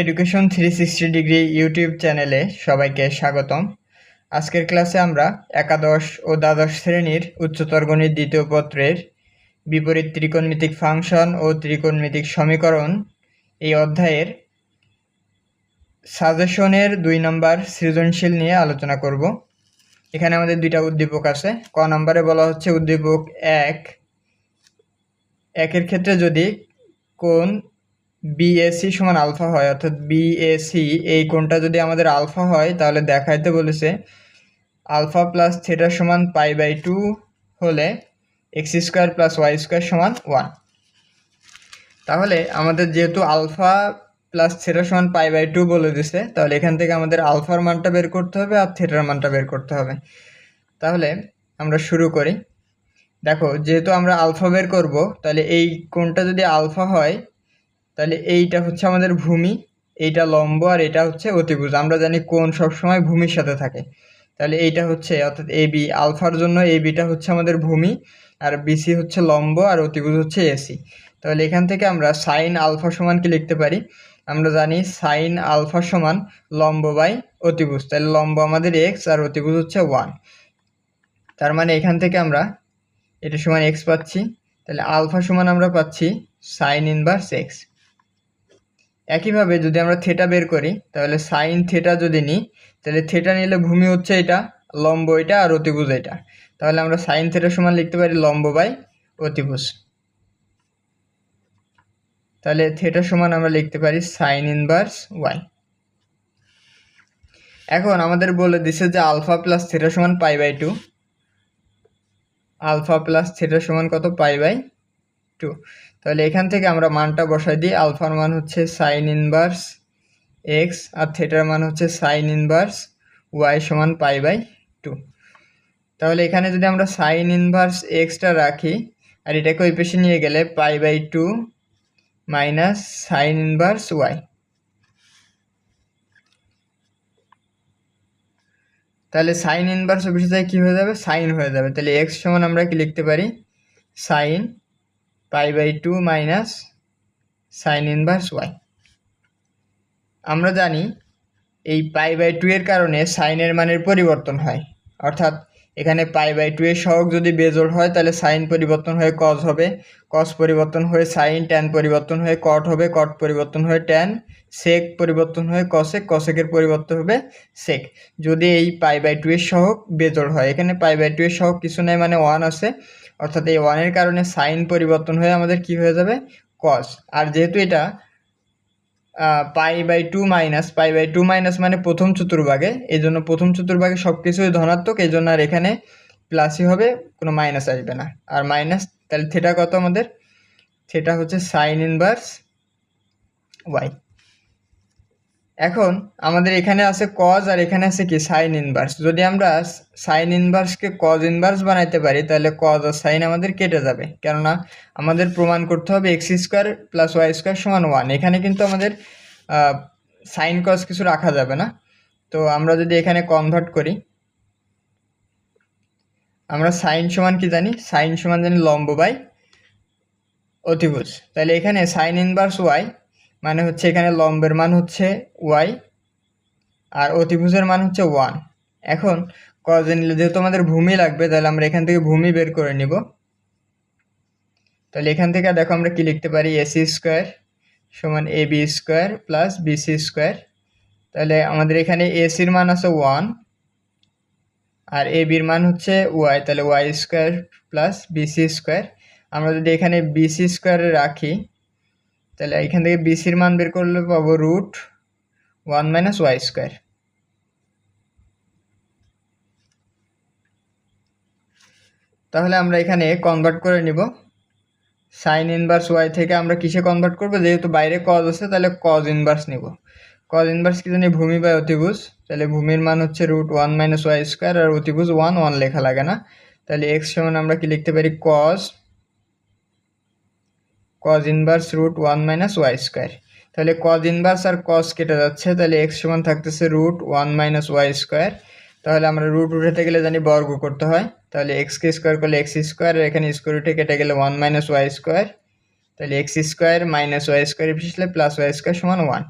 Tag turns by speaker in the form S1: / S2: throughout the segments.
S1: Education three sixty degree YouTube চ্যানেলে সবাইকে স্বাগতম। আজকের ক্লাসে আমরা একাদশ ও দ্বাদশ শ্রেণির উচ্চতর গণিত দ্বিতীয় পত্রের বিপরীত ত্রিকোণমিতিক ফাংশন ও ত্রিকোণমিতিক সমীকরণ এই অধ্যায়ের সাজেশনের দুই নম্বর সৃজনশীল নিয়ে আলোচনা করব। এখানে আমাদের দুইটা উদ্দীপক আছে। ক নম্বরে বলা হচ্ছে উদ্দীপক এক। একের ক্ষেত্রে যদি কোন বিএসি সমান আলফা হয়, অর্থাৎ বিএসি এই কোণটা যদি আমাদের আলফা হয়, তাহলে দেখাইতে বলেছে আলফা প্লাস থিটা সমান পাই বাই টু হলে x square plus y square সমান ওয়ান। তাহলে আমাদের যেহেতু আলফা প্লাস থিটা সমান পাই বাই টু বলে দিছে, তাহলে এখান থেকে আমাদের আলফার মানটা বের করতে হবে আর থিটার মানটা বের করতে হবে। তাহলে আমরা শুরু করি। দেখো, যেহেতু আমরা আলফা বের করব, তাহলে এই কোণটা যদি আলফা হয় তাহলে এইটা হচ্ছে আমাদের ভূমি, এইটা লম্ব আর এটা হচ্ছে অতিভুজ। আমরা জানি কোণ সবসময় ভূমির সাথে থাকে। তাহলে এইটা হচ্ছে, অর্থাৎ এ বি, আলফার জন্য এ বিটা হচ্ছে আমাদের ভূমি, আর বিসি হচ্ছে লম্ব, আর অতিভুজ হচ্ছে এসি তাহলে এখান থেকে আমরা সাইন আলফা সমান কি লিখতে পারি? আমরা জানি সাইন আলফা সমান লম্ব বাই অতিভুজ। তাহলে লম্ব আমাদের এক্স, আর অতিভুজ হচ্ছে ওয়ান। তার মানে এখান থেকে আমরা এটা সমান এক্স পাচ্ছি। তাহলে আলফা সমান আমরা পাচ্ছি সাইন ইনভার্স এক্স। একইভাবে যদি আমরা থেটা বের করি, তাহলে সাইন থেটা যদি নিই, তাহলে থেটা নিলে ভূমি হচ্ছে এটা, লম্ব এটা আর অতিভুজ এটা। তাহলে আমরা সাইন থেটা সমান লিখতে পারি লম্ব বাই অতিভুজ। তাহলে থেটা সমান আমরা লিখতে পারি সাইন ইনভার্স ওয়াই এখন আমাদের বলে দিছে যে আলফা প্লাস থেটা সমান pi by two alpha plus theta সমান কত? পাই বাই টু তাহলে এখান থেকে আমরা মানটা বসাই দিই। আলফার মান হচ্ছে সাইন ইনভার্স এক্স আর থেটার মান হচ্ছে সাইন ইনভার্স ওয়াই সমান পাই বাই টু তাহলে এখানে যদি আমরা সাইন ইনভার্স এক্সটা রাখি, আর এটাকে ওই পেশে নিয়ে গেলে pi by two minus sine inverse y তাহলে সাইন ইনভার্স যায় কী হয়ে যাবে? সাইন হয়ে যাবে। তাহলে এক্স সমান আমরা কি লিখতে পারি? Sine pi by two minus sine inverse y. আমরা জানি এই পাই বাই টু এর কারণে সাইনের মানের পরিবর্তন হয়। অর্থাৎ এখানে পাই বাই টু এর সহগ যদি বেজোড় হয়, তাহলে সাইন পরিবর্তন হয়ে কজ হবে। কজ পরিবর্তন হয়ে সাইন ট্যান পরিবর্তন হয়ে কট হবে। কট পরিবর্তন হয়ে ট্যান সেক পরিবর্তন হয়ে কসেক কসেকের পরিবর্তন হবে সেক যদি এই পাই বাই টু এর সহগ বেজোড় হয়, এখানে পাই বাই টু এর সহগ কিছু নেই মানে ওয়ান আছে। অর্থাৎ এই ওয়ানের কারণে সাইন পরিবর্তন হয়ে আমাদের কি হয়ে যাবে? কস আর যেহেতু এটা pi by two minus, pi by two minus মানে প্রথম চতুর্ভাগে। এই জন্য প্রথম চতুর্ভাগে সব কিছুই ধনাত্মক, এই জন্য আর এখানে প্লাসই হবে, কোনো মাইনাস আসবে না। আর মাইনাস তাহলে থেটা কত আমাদের? সেটা হচ্ছে সাইন ইনভার্স ওয়াই এখন আমাদের এখানে আছে কজ আর এখানে আছে কি সাইন ইনভার্স যদি আমরা সাইন ইনভার্সকে কজ ইনভার্স বানাইতে পারি, তাহলে কজ আর সাইন আমাদের কেটে যাবে। কেননা আমাদের প্রমাণ করতে হবে x square plus y square সমান ওয়ান এখানে কিন্তু আমাদের সাইন কজ কিছু রাখা যাবে না। তো আমরা যদি এখানে কনভার্ট করি, আমরা সাইন সমান কি জানি? সাইন সমান জানি লম্ব বাই অতিভুজ। তাহলে এখানে সাইন ইনভার্স ওয়াই মানে হচ্ছে এখানে লম্বের মান হচ্ছে ওয়াই আর অতিভুজের মান হচ্ছে ওয়ান এখন কজে নিলে, যেহেতু আমাদের ভূমি লাগবে, তাহলে আমরা এখান থেকে ভূমি বের করে নিব। তাহলে এখান থেকে দেখো আমরা কি লিখতে পারি? এসি স্কোয়ার সমান A B square plus BC square তাহলে আমাদের এখানে এসির মান আছে ওয়ান আর এ বির মান হচ্ছে ওয়াই তাহলে y square plus BC square আমরা যদি এখানে বিসি স্কোয়ারে রাখি তাহলে এখান থেকে বিসির মান বের করলে পাবো root one minus y square তাহলে আমরা এখানে কনভার্ট করে নিব। সাইন ইনভার্স ওয়াই থেকে আমরা কিসে কনভার্ট করব? যেহেতু বাইরে কজ আছে, তাহলে কজ ইনভার্স নিব। কজ ইনভার্স কি জানি? ভূমি বাই অতিভুজ। তাহলে ভূমির মান হচ্ছে root one minus y square আর অতিভুজ ওয়ান ওয়ান লেখা লাগে না। তাহলে এক্স সমান আমরা কি লিখতে পারি? Cos cos inverse root one minus y square তাহলে কজ ইনভার্স আর কজ কেটে যাচ্ছে, তাহলে এক্স সমান থাকতেছে root one minus y square তাহলে আমরা রুট উঠাতে গেলে জানি বর্গ করতে হয়। তাহলে এক্সকে স্কোয়ার করলে এক্স স্কোয়ার এখানে স্কোয়ার উঠে কেটে গেলে ওয়ান মাইনাস ওয়াই স্কোয়ার তাহলে x square minus y square পিছলে প্লাস ওয়াই স্কোয়ার সমান ওয়ান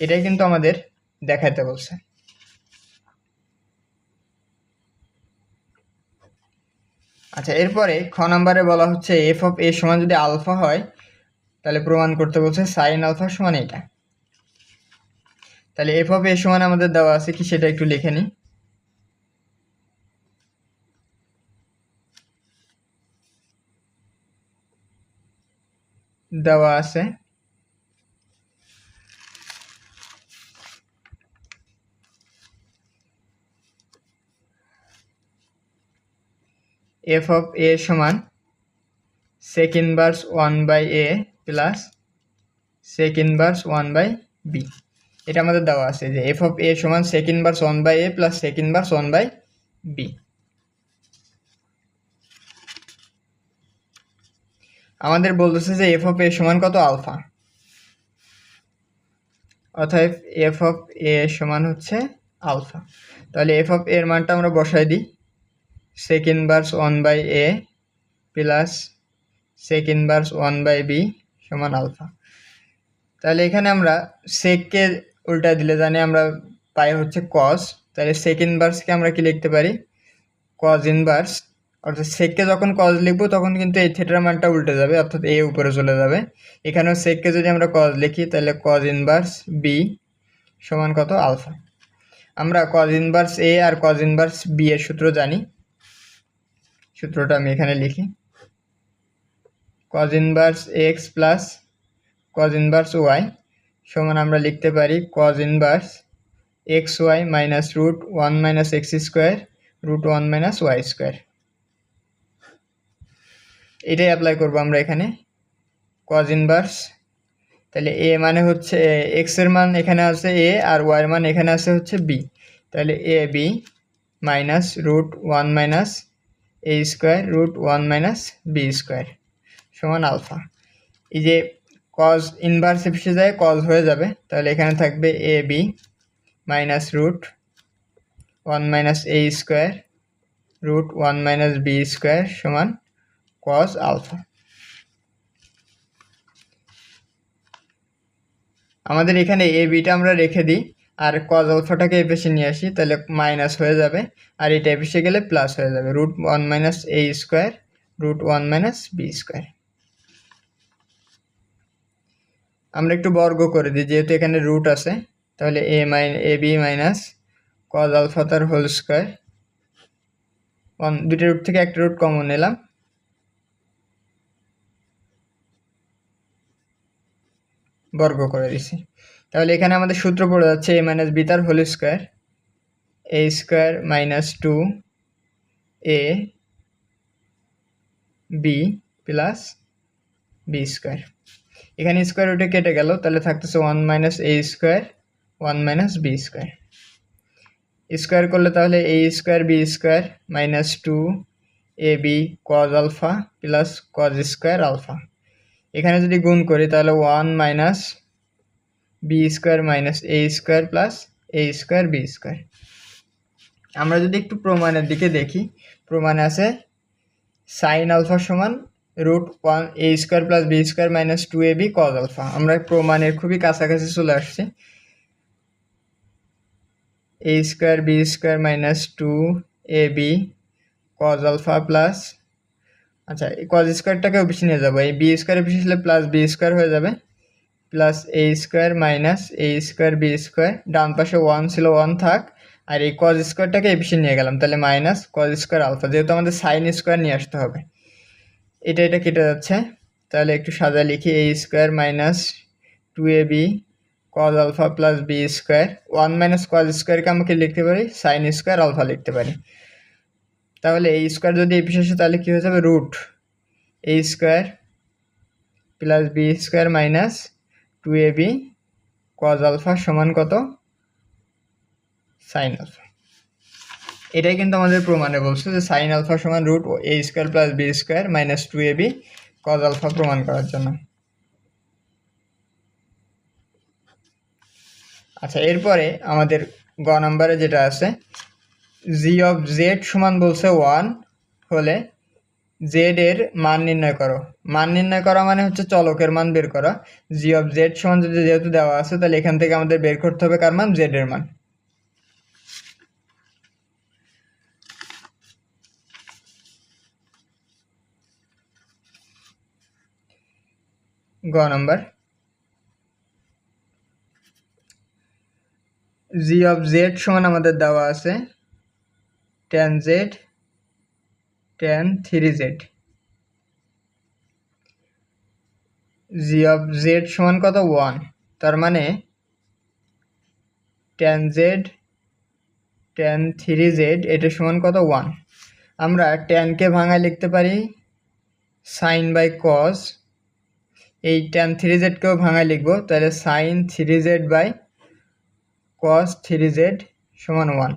S1: এটাই কিন্তু আমাদের দেখাইতে বলছে। আচ্ছা এরপরে খ নাম্বারে বলা হচ্ছে এফ অফ এ সমান যদি আলফা হয় তাহলে প্রমাণ করতে বলছে সাইন আলফা সমান এটা তাহলে এফ অফ এ সমান আমাদের দেওয়া আছে কি সেটা একটু লিখে নিই। দেওয়া আছে। এফ অফ এ সমান sec inverse one by a plus sec inverse one by b এটা আমাদের দেওয়া আছে যে এফ অফ এ সমান sec inverse one by a plus sec inverse one by b আমাদের বলতেছে যে এফ অফ এ সমান কত আলফা অতএব এফ অফ এ সমান হচ্ছে আলফা তাহলে এফ অফ এর মানটা আমরা বসাই দিই। sec inverse one by a plus sec inverse one by b সমান আলফা। তাহলে এখানে আমরা সেককে উল্টা দিলে জানি আমরা পাই হচ্ছে কস তাহলে সেক ইনভার্সকে আমরা কি লিখতে পারি? কজ ইনভার্স অর্থাৎ সেককে যখন কজ লিখব, তখন কিন্তু এই থিটার মানটা উল্টে যাবে, অর্থাৎ এ উপরে চলে যাবে। এখানেও সেককে যদি আমরা কজ লিখি, তাহলে কজ ইনভার্স বি সমান কত? আলফা। আমরা কজ ইনভার্স এ আর কজ ইনভার্স বি এর সূত্র জানি। সূত্রটা আমি এখানে লিখি। Cos inverse x plus cos inverse y সমান আমরা লিখতে পারি cos inverse x y minus root one minus x square root one minus y square এটাই অ্যাপ্লাই করব আমরা এখানে কজ ইনভার্স তাহলে এ মানে হচ্ছে এক্সের মান এখানে আছে এ আর ওয়াই মান এখানে আছে হচ্ছে বি তাহলে a b minus root one minus a square root one minus b square সমান আলফা। এই যে কজ ইনভার্স এফিসে যায় কজ হয়ে যাবে, তাহলে এখানে থাকবে a b minus root one minus a square root one minus b square সমান কজ আলফা। আমাদের এখানে এ বিটা আমরা রেখে দিই, আর কজ আলফাটাকে এপিসে নিয়ে আসি, তাহলে মাইনাস হয়ে যাবে, আর এটা এপিসে গেলে প্লাস হয়ে যাবে root one minus a square root one minus b square আমরা একটু বর্গ করে দিই, যেহেতু এখানে রুট আছে, তাহলে a minus a b minus cos alpha তার হোল স্কোয়ার ওয়ান দুটো রুট থেকে একটা রুট কমন নিলাম। বর্গ করে দিছি। তাহলে এখানে আমাদের সূত্র পড়ে যাচ্ছে এ মাইনাস বি তার whole square a square minus two a b plus b square এখানে স্কোয়ার রুটে কেটে গেল, তাহলে থাকতেছে one minus a square one minus b square square করলে তাহলে a square b square minus two a b cos alpha plus cos square alpha এখানে যদি গুণ করি, তাহলে one minus b square minus a square plus a square b square আমরা যদি একটু প্রমাণের দিকে দেখি, প্রমাণে আছে সাইন আলফা সমান root one a square plus b square minus two a b cos alpha আমরা প্রমাণের খুবই কাছাকাছি চলে আসছি। A square b square minus two a b cos alpha plus আচ্ছা এই কজ স্কোয়ারটাকেও বেশি নিয়ে যাব। এই বি স্কোয়ারে বেশি হলে প্লাস বি স্কোয়ার হয়ে যাবে। Plus A square minus A square B square ডান পাশে ওয়ান ছিল ওয়ান থাক। আর এই কজ স্কোয়ারটাকে এ বেশি নিয়ে গেলাম। তাহলে মাইনাস কজ স্কোয়ার আলফা যেহেতু আমাদের সাইন স্কোয়ার নিয়ে আসতে হবে। এটা এটা কেটে যাচ্ছে। তাহলে একটু সাজা লিখি A square minus two A B cos alpha plus B square one minus cos স্কোয়ারকে আমাকে লিখতে পারি? সাইন স্কোয়ার আলফা লিখতে পারি। তাহলে এই স্কোয়ার যদি এই পিছিয়ে তাহলে কী হয়ে যাবে? Root A square plus B square minus two A B cos alpha সমান কত? সাইন আলফা এটাই কিন্তু আমাদের প্রমাণে বলছে যে সাইন আলফা সমান root O A square plus B square minus two A B cos alpha প্রমাণ করার জন্য। আচ্ছা এরপরে আমাদের গ নাম্বারে যেটা আছে জি অফ জেড সমান বলছে ওয়ান হলে জেড এর মান নির্ণয় করো। মান নির্ণয় করা মানে হচ্ছে চলকের মান বের করা। জি অফ জেড সমান যদি যেহেতু দেওয়া আছে, তাহলে এখান থেকে আমাদের বের করতে হবে কার মান? জেড এর মান। গ নম্বর। জি অফ জেড সমান আমাদের দেওয়া আছে tan Z tan three Z G of Z সমান কত? ওয়ান তার মানে tan Z tan three Z এটা সমান কত? ওয়ান আমরা টেনকে ভাঙায় লিখতে পারি সাইন বাই কস এই টেন থ্রি জেডকেও ভাঙায় লিখব, তাহলে sine three Z by cos three Z সমান ওয়ান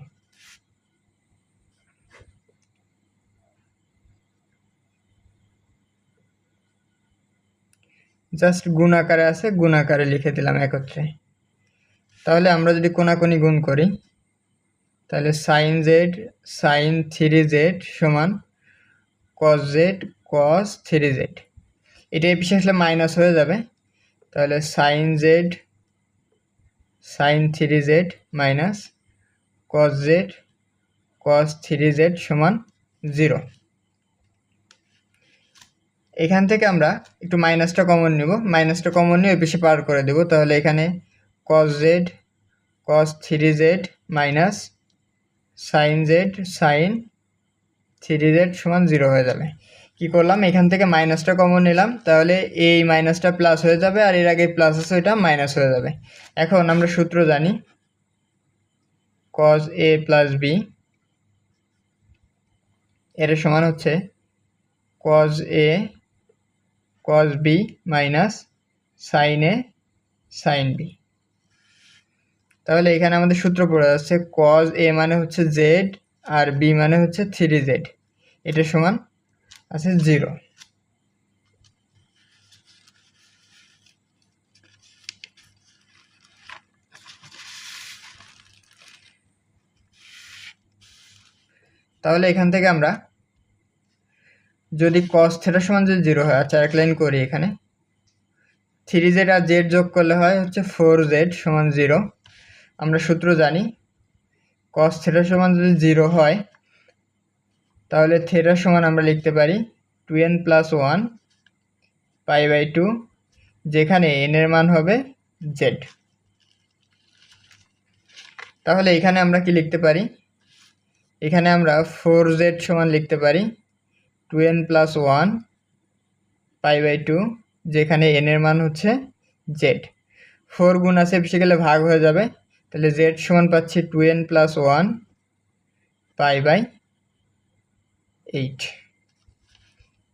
S1: জাস্ট গুণ আকারে আছে, গুণ আকারে লিখে দিলাম একত্রে। তাহলে আমরা যদি কোনাকুনি গুণ করি, তাহলে sine Z sine three Z সমান cos Z cos three Z এটা এই পিছিয়ে আসলে মাইনাস হয়ে যাবে। তাহলে sine Z sine three Z minus cos Z cos three Z সমান জিরো এখান থেকে আমরা একটু মাইনাসটা কমন নিব। মাইনাসটা কমন নিয়ে বেশি পার করে দেব। তাহলে এখানে cos Z cos three Z minus sine Z sine three Z সমান জিরো হয়ে যাবে। কি করলাম? এখান থেকে মাইনাসটা কমন নিলাম। তাহলে এই মাইনাসটা প্লাস হয়ে যাবে আর এর আগে প্লাস আছে ওইটা মাইনাস হয়ে যাবে। এখন আমরা সূত্র জানি। কজ এ প্লাস বি এর সমান হচ্ছে cos A cos B minus sine A sine B তাহলে এখানে আমাদের সূত্র পড়ে যাচ্ছে কজ এ মানে হচ্ছে জেড আর বি মানে হচ্ছে থ্রি জেড এটা সমান আছে জিরো। তাহলে এখান থেকে আমরা যদি কস থেটা সমান যদি জিরো হয় আচ্ছা এক লাইন করি এখানে। থ্রি জেড আর জেড যোগ করলে হয় হচ্ছে ফোর জেড সমান জিরো। আমরা সূত্র জানি কস থেটা সমান যদি জিরো হয় তাহলে থেটা সমান আমরা লিখতে পারি two N plus one pi by two যেখানে এনের মান হবে জেড তাহলে এখানে আমরা কি লিখতে পারি? এখানে আমরা ফোর জেড সমান লিখতে পারি two N plus one pi by two যেখানে এনের মান হচ্ছে জেড ফোর গুণ আছে পিছিয়ে গেলে ভাগ হয়ে যাবে। তাহলে জেড সমান পাচ্ছি two N plus one pi by eight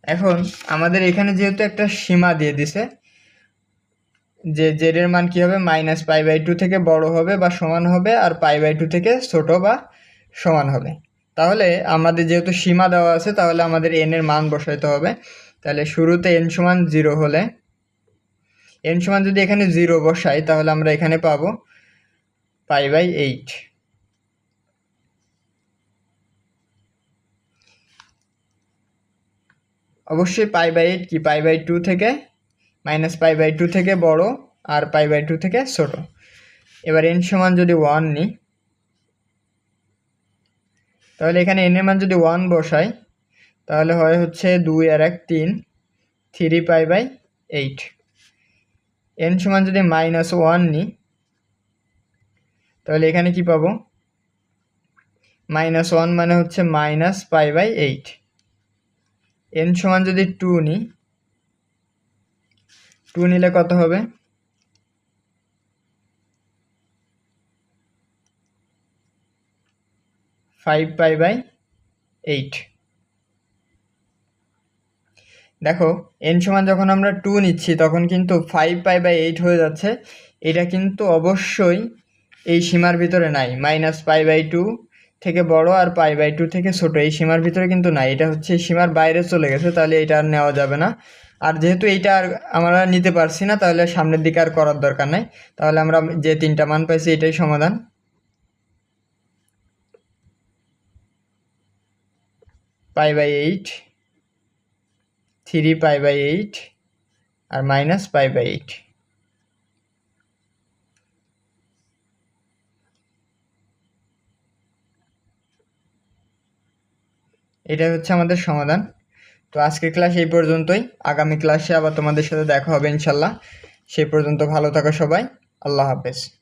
S1: এখন আমাদের এখানে যেহেতু একটা সীমা দিয়ে দিছে, যে জেডের মান কী হবে? মাইনাস পাই বাই টু থেকে বড় হবে বা সমান হবে, আর পাই বাই টু থেকে ছোট বা সমান হবে। তাহলে আমাদের যেহেতু সীমা দেওয়া আছে, তাহলে আমাদের এন এর মান বসাইতে হবে। তাহলে শুরুতে এন সমান জিরো হলে এন সমান যদি এখানে জিরো বসাই, তাহলে আমরা এখানে পাবো পাই বাই এইট অবশ্যই পাই বাই এইট কি পাই বাই টু থেকে মাইনাস পাই বাই টু থেকে বড় আর পাই বাই টু থেকে ছোট। এবার এন সমান যদি ওয়ান নিই, তাহলে এখানে এন এর মান যদি ওয়ান বসাই, তাহলে হয় হচ্ছে দুই আর এক তিন three pi by eight N সমান যদি মাইনাস ওয়ান নিই, তাহলে এখানে কি পাবো? মাইনাস ওয়ান মানে হচ্ছে minus pi by eight N সমান যদি টু নিই টু নিলে কত হবে? ফাইভ পাই বাই এইট দেখো এন সমান যখন আমরা টু নিচ্ছি, তখন কিন্তু ফাইভ পাই বাই এইট হয়ে যাচ্ছে। এটা কিন্তু অবশ্যই এই সীমার ভিতরে নাই। মাইনাস পাই বাই টু থেকে বড় আর পাই বাই টু থেকে ছোট, এই সীমার ভিতরে কিন্তু নাই। এটা হচ্ছে সীমার বাইরে চলে গেছে, তাহলে এটা আর নেওয়া যাবে না। আর যেহেতু এইটা আর আমরা নিতে পারছি না, তাহলে সামনের দিকে আর করার দরকার নাই। তাহলে আমরা যে তিনটা মান পাইছি, এটাই সমাধান। Pi by eight, three pi by eight, R minus pi by eight. এটাই হচ্ছে আমাদের সমাধান। তো আজকের ক্লাস এই পর্যন্তই। আগামী ক্লাসে আবার তোমাদের সাথে দেখা হবে ইনশাল্লাহ। সেই পর্যন্ত ভালো থাকো সবাই। আল্লাহ হাফেজ।